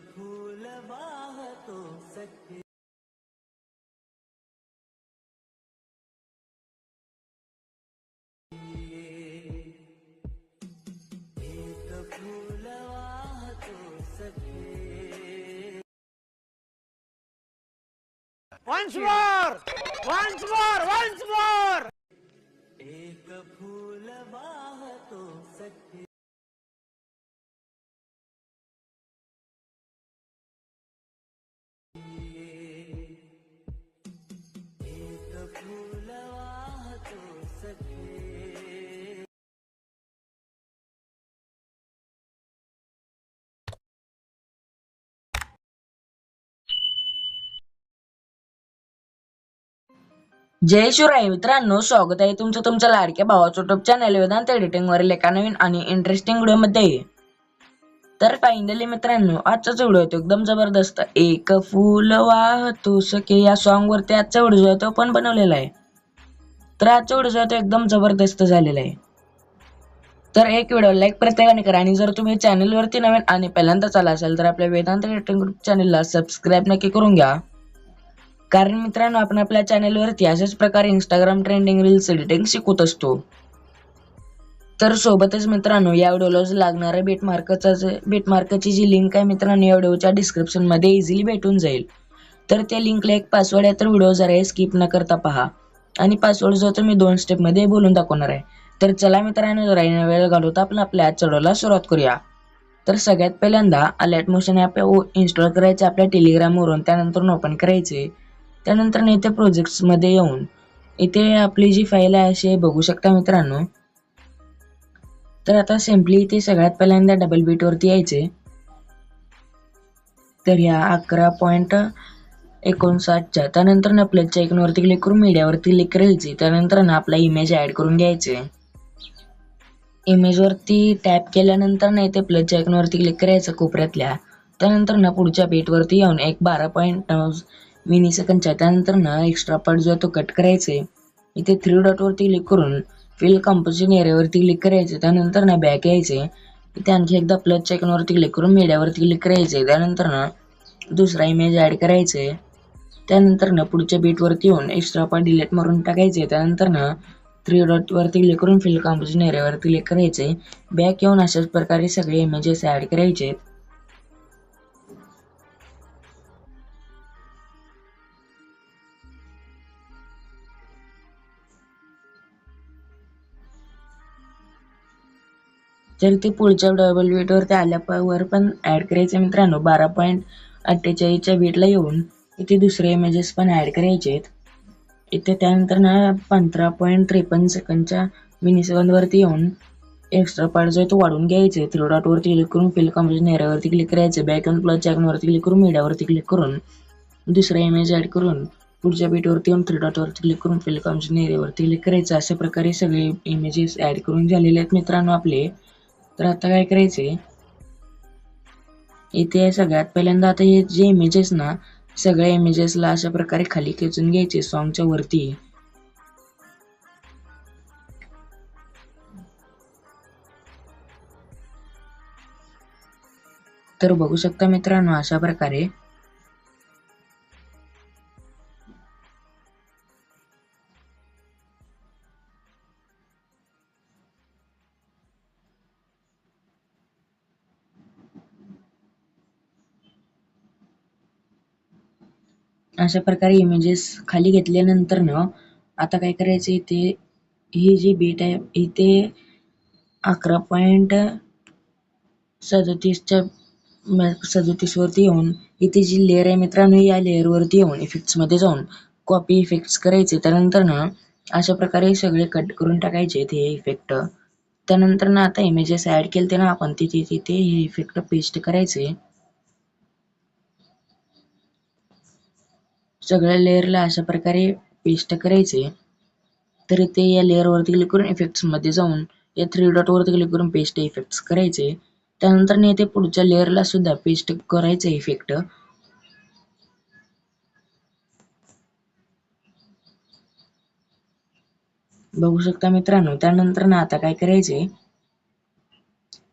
फूल वाहतो सखे एक फूल वाहतो सखे Once more! Once more! Once more! जय शिवराय मित्रांनो स्वागत आहे तुमचं तुमच्या लाडक्या भावाचं युट्यूब चॅनल वेदांत एडिटिंग वरील एका नवीन आणि इंटरेस्टिंग व्हिडिओमध्ये तर फायनली मित्रांनो आजचाच व्हिडिओ तो एकदम जबरदस्त. एक फुल वाहतो सके या सॉन्गवरती आजचा व्हिडिओ आहे तो पण बनवलेला आहे. तर आजचा व्हिडिओ आहे तो एकदम जबरदस्त झालेला आहे. तर एक व्हिडिओ लाईक प्रत्येकाने करा आणि जर तुम्ही चॅनलवरती नवीन आणि पहिल्यांदाच आला असेल तर आपल्या वेदांत एडिटिंग ग्रुप चॅनलला सबस्क्राईब नक्की करून घ्या. कारण मित्रांनो आपण आपल्या चॅनलवरती अशाच प्रकारे इंस्टाग्राम ट्रेंडिंग रील्स एडिटिंग शिकवत असतो. तर सोबतच मित्रांनो या व्हिडिओला जो लागणाऱ्या बेटमार्कचा बेटमार्कची जी लिंक आहे मित्रांनो या व्हिडिओच्या डिस्क्रिप्शनमध्ये इझिली भेटून जाईल. तर त्या लिंकला एक पासवर्ड आहे तर व्हिडिओ जरा स्किप न करता पहा. आणि पासवर्ड जो तुम्ही मी दोन स्टेपमध्ये बोलून दाखवणार आहे. तर चला मित्रांनो जरा वेळ घालवता आपण आपल्या चढवला सुरुवात करूया. तर सगळ्यात पहिल्यांदा अलर्ट मोशन ॲप इन्स्टॉल करायचे आपल्या टेलिग्रामवरून त्यानंतर ओपन करायचे. त्यानंतर इथे प्रोजेक्ट्समध्ये येऊन इथे आपली जी फाईल आहे अशी बघू शकता मित्रांनो. तर आता सिम्पली इथे सगळ्यात पहिल्यांदा डबल बीट वरती यायचे. तर या अकरा पॉईंट एकोणसाठच्या त्यानंतर ना प्लसच्या वरती क्लिक करून मीडियावरती क्लिक करायची. त्यानंतर ना आपला इमेज ऍड करून घ्यायचे. इमेज वरती टॅप केल्यानंतर ना इथे प्लसच्या वरती क्लिक करायचं कोपऱ्यातल्या. त्यानंतर ना पुढच्या बीट वरती येऊन एक बारा पॉईंट मिनी सेकंदच्या त्यानंतर ना एक्स्ट्रा पार्ट जो आहे तो कट करायचे इथे थ्री डॉटवरती क्लिक करून फिल कंपोजिशन एरियावरती क्लिक करायचे त्यानंतर ना बॅक यायचे इथे आणखी एकदा प्लस चेकनवरती क्लिक करून मीडियावरती क्लिक करायचे त्यानंतर ना दुसरा इमेज ॲड करायचे त्यानंतर ना पुढच्या बीटवरती येऊन एक्स्ट्रा पार्ट डिलीट मारून टाकायचे त्यानंतर ना थ्री डॉटवरती क्लिक करून फिल कंपोजिशन एरियावरती क्लिक करायचे बॅक येऊन अशाच प्रकारे सगळे इमेजेस ॲड करायचे तर ते पुढच्या डबल बीटवरती आल्यावर पण ऍड करायचे मित्रांनो. बारा पॉईंट अठ्ठेचाळीसच्या बीटला येऊन इथे दुसरे इमेजेस पण ऍड करायचे इथे त्यानंतर ना पंधरा पॉईंट त्रेपन्न सेकंदच्या मिनी सेकंदवरती येऊन एक्स्ट्रा पार्ट जो आहे तो वाढून घ्यायचे. थ्री डॉटवरती क्लिक करून फिल कॉम्बिनेशन एरियावरती क्लिक करायचे. बॅक अँड प्लस वरती क्लिक करून मीडियावरती क्लिक करून दुसरा इमेज ऍड करून पुढच्या बीटवरती येऊन थ्री डॉटवरती क्लिक करून फिल कॉम्बिनेशन एरियावरती क्लिक करायचं. अशा प्रकारे सगळे इमेजेस ऍड करून झालेले आहेत मित्रांनो आपले. तर आता काय करायचे इथे सगळ्यात पहिल्यांदा आता हे जे इमेजेस ना सगळ्या इमेजेसला अशा प्रकारे खाली खेचून घ्यायचे सॉन्गच्या वरती. तर बघू शकता मित्रांनो अशा प्रकारे अशा प्रकारे इमेजेस खाली घेतल्यानंतर ना आता काय करायचं इथे? ही जी बीट आहे इथे अकरा पॉईंट सदतीसच्या सदतीसवरती येऊन इथे जी लेअर आहे मित्रांनो या लेअर वरती येऊन इफेक्ट्समध्ये जाऊन कॉपी इफेक्ट्स करायचे. त्यानंतर ना अशा प्रकारे सगळे कट करून टाकायचे ते इफेक्ट त्यानंतर ना आता इमेजेस ऍड केले ना आपण तिथे तिथे हे इफेक्ट पेस्ट करायचे. सगळ्या लेअरला अशा प्रकारे पेस्ट करायचे. तर इथे या लेअर वरती क्लिक करून इफेक्ट्समध्ये जाऊन या थ्री डॉट वरती क्लिक करून पेस्ट इफेक्ट्स करायचे. त्यानंतर ना इथे पुढच्या लेअरला सुद्धा पेस्ट करायचे इफेक्ट बघू शकता मित्रांनो त्यानंतर ना आता काय करायचे?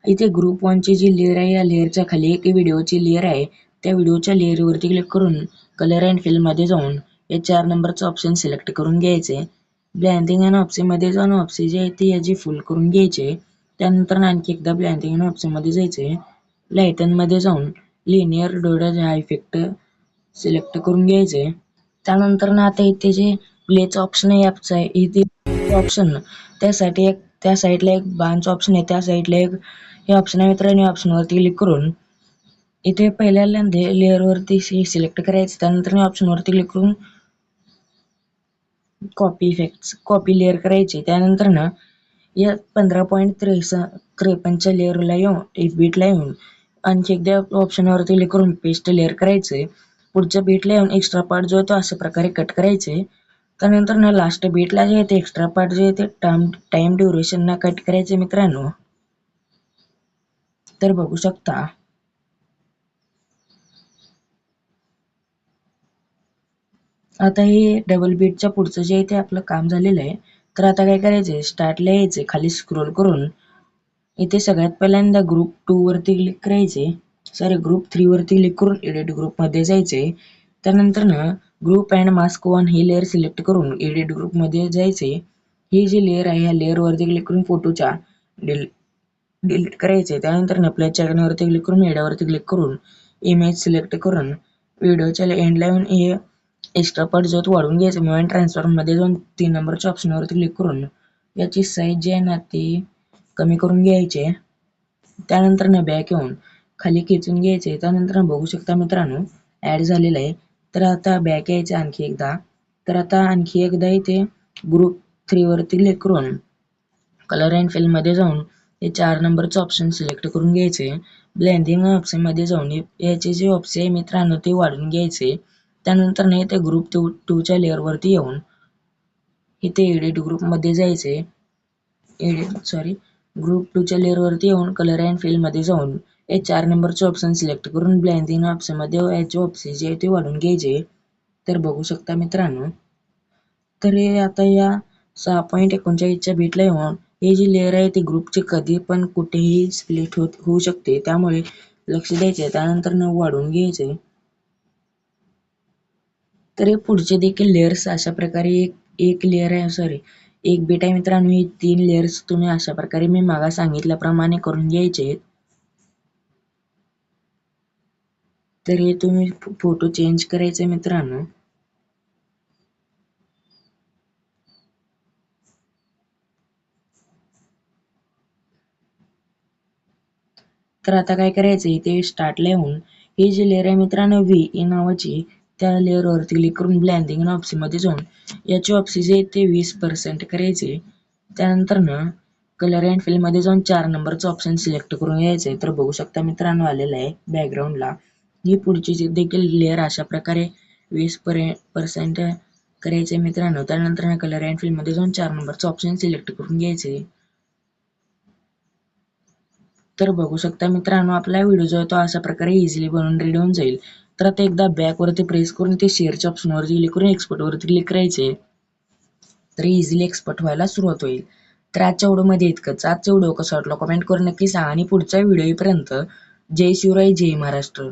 इथे ग्रुप वनची जी लेअर आहे या लेअरच्या खाली एक व्हिडिओची लेअर आहे. त्या व्हिडिओच्या लेअरवरती क्लिक करून कलर अँड फिलमध्ये जाऊन हे चार नंबरचं ऑप्शन सिलेक्ट करून घ्यायचे. ब्लँडिंग अँड ऑप्शनमध्ये जाऊन ऑप्शन जी आहे ती याची फुल करून घ्यायचे. त्यानंतर आणखी एकदा ब्लँडिंग अँड ऑप्शनमध्ये जायचे. लाईटनमध्ये जाऊन लिनियर डोडा हा इफेक्ट सिलेक्ट करून घ्यायचे. त्यानंतर ना आता इथे जे प्लेचं ऑप्शन आहे ॲपचं आहे इथे ऑप्शन त्यासाठी एक त्या साईडला एक बांच ऑप्शन आहे त्या साईडला एक हे ऑप्शन आहे मित्रांनो ऑप्शन ऑप्शनवरती क्लिक करून इथे पहिल्यांदा लेअरवरती सिलेक्ट करायचं. त्यानंतर या ऑप्शनवरती क्लिक करून कॉपी इफेक्ट कॉपी लेअर करायची. त्यानंतर ना या पंधरा पॉईंट त्रेस त्रेपन्नच्या लेअरला येऊन एक बीटला येऊन आणखी एकदा ऑप्शनवरती क्लिक करून पेस्ट लेअर करायचे. पुढच्या बीटला येऊन एक्स्ट्रा पार्ट जो आहे तो अशा प्रकारे कट करायचे. त्यानंतर ना लास्ट बीटला जे आहे ते एक्स्ट्रा पार्ट जे आहे ते टाइम टाइम ड्युरेशन ना कट करायचे मित्रांनो. तर बघू शकता. आता हे डबल बीटच्या पुढचं जे आहे ते आपलं काम झालेलं आहे तर आता काय करायचंय? स्टार्टला यायचे खाली स्क्रोल करून इथे सगळ्यात पहिल्यांदा ग्रुप टू वरती क्लिक करायचे सॉरी ग्रुप थ्री वरती क्लिक करून एडिट ग्रुपमध्ये जायचे त्यानंतर ना ग्रुप अँड मास्क वन ही लेअर सिलेक्ट करून एडिट ग्रुपमध्ये जायचे ही जी लेअर आहे या लेअर वरती क्लिक करून फोटोच्या डिलीट करायचे त्यानंतर ना आपल्या चॅनलवरती क्लिक करून मीडियावरती क्लिक करून इमेज सिलेक्ट करून व्हिडिओच्या एंडला येऊन हे एक्स्ट्रा पट जो तो वाढवून घ्यायचा. मूव्ह ट्रान्सफॉर्ममध्ये जाऊन तीन नंबरच्या ऑप्शनवरती क्लिक करून याची साईज जी आहे ना ती कमी करून घ्यायची आहे. त्यानंतर ना बॅक येऊन खाली खेचून घ्यायचे. त्यानंतर बघू शकता मित्रांनो ऍड झालेलं आहे. तर आता बॅक यायचं आणखी एकदा. तर आता आणखी एकदा इथे ग्रुप थ्रीवरती क्लिक करून कलर अँड फिल जाऊन हे चार नंबरचं ऑप्शन सिलेक्ट करून घ्यायचे. ब्लेंडिंग ऑप्शनमध्ये जाऊन याचे जे ऑप्शन आहे मित्रांनो ते वाढून घ्यायचे. त्यानंतर ना इथे ग्रुप टू टूच्या लेअर वरती येऊन इथे एडिट ग्रुपमध्ये जायचे. एडिट सॉरी ग्रुप टूच्या लेअरवरती येऊन कलर अँड फील्डमध्ये मध्ये जाऊन हे चार नंबरचे ऑप्शन सिलेक्ट करून ब्लँडिंग ऑप्शनमध्ये याचे ऑप्शन जे आहे ते वाढून घ्यायचे. तर बघू शकता मित्रांनो. तर हे आता या सहा पॉईंट एकोणचाळीसच्या बीटला येऊन हे जी लेअर आहे ती ग्रुपची कधी पण कुठेही स्प्लिट होत होऊ शकते. त्यामुळे लक्ष द्यायचे. त्यानंतर न वाढून घ्यायचे. तर हे पुढचे देखील लेयर्स अशा प्रकारे एक एक लेअर आहे सॉरी एक बीट आहे मित्रांनो ही तीन लेयर्स तुम्ही अशा प्रकारे मी मागा सांगितल्याप्रमाणे करून घ्यायचे तर हे तुम्ही फोटो चेंज करायचे मित्रांनो. तर आता काय करायचं इथे स्टार्टला येऊन ही जी लेअर आहे मित्रांनो व्ही ई e नावाची त्या लेअर वरती क्लिक करून ब्लँडिंग आणि मध्ये जाऊन. याची ऑप्शन जे आहे ते वीस पर्सेंट करायचे. त्यानंतर ना कलर अँड फिलमध्ये जाऊन चार नंबरचं ऑप्शन सिलेक्ट करून घ्यायचे. तर बघू शकता मित्रांनो आलेलं आहे बॅकग्राऊंडला ही पुढची जी देखील लेअर अशा प्रकारे वीस पर्यंत पर्सेंट करायचे मित्रांनो. त्यानंतर कलर अँड फिलमध्ये जाऊन चार नंबरचं ऑप्शन सिलेक्ट करून घ्यायचे. तर बघू शकता मित्रांनो आपला व्हिडिओ जो आहे तो अशा प्रकारे इझिली बनवून रेडी होऊन जाईल. तर आता एकदा बॅक वरती प्रेस करून ते शेअरच्या ऑप्शनवरती क्लिक करून एक्सपर्ट वरती क्लिक करायचे. तर इझिली एक्सपर्ट व्हायला सुरुवात होईल. तर आजच्या व्हिडिओमध्ये इतकंच. आजचा व्हिडिओ कसा वाटला कमेंट करून नक्की सांगा. आणि पुढच्या व्हिडिओपर्यंत जय शिवराय जय महाराष्ट्र.